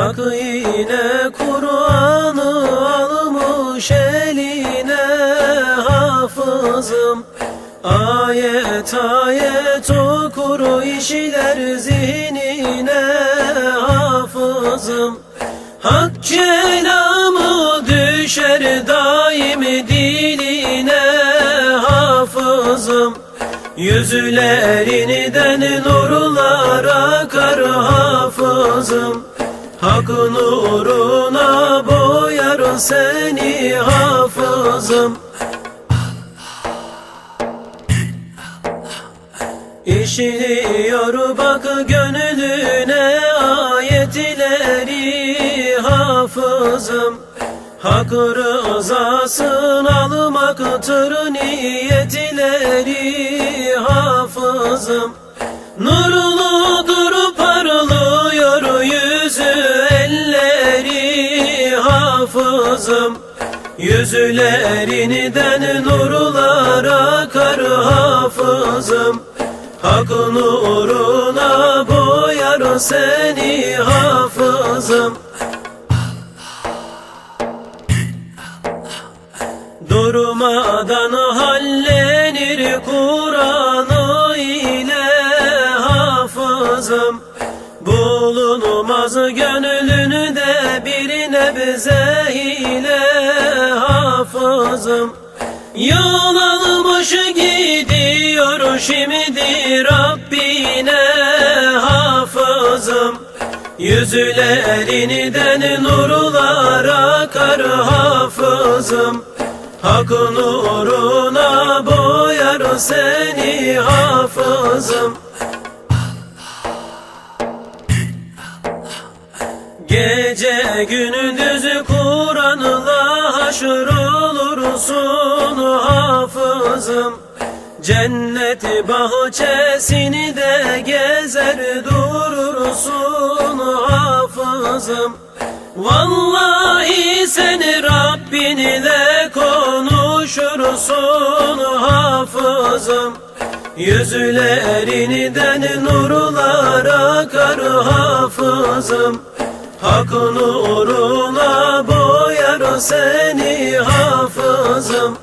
yine Kur'an'ı almış eline. Hafızım Ayet ayet okur işler zihnine. Hafızım Hak kelamı düşer daim diline. Hafızım Yüzlerinden nurlar akar. Hafızım Hak nuruna boyar seni hafızım. İşliyor bak gönlüne ayetleri hafızım. Hak rızasını almaktır niyetleri hafızım. Nurludur hafızım Yüzlerinden nurlar akar hafızım. Hak nuruna boyar seni hafızım. Durmadan hallenir Kur'an'ı ile hafızım. Bulunmaz gönlünde bir nebze ile hafızım. Yol almış gidiyor şimdi Rabbine hafızım. Yüzlerinden nurlar akar hafızım. Hak nuruna boyar seni hafızım Gece gündüz Kur'an'la haşr olursun hafızım. Cennet bahçesini de gezer durursun hafızım. Vallahi sen Rabbin ile konuşursun hafızım. Yüzlerinden nurlar akar hafızım Hak nuruna boyar seni hafızım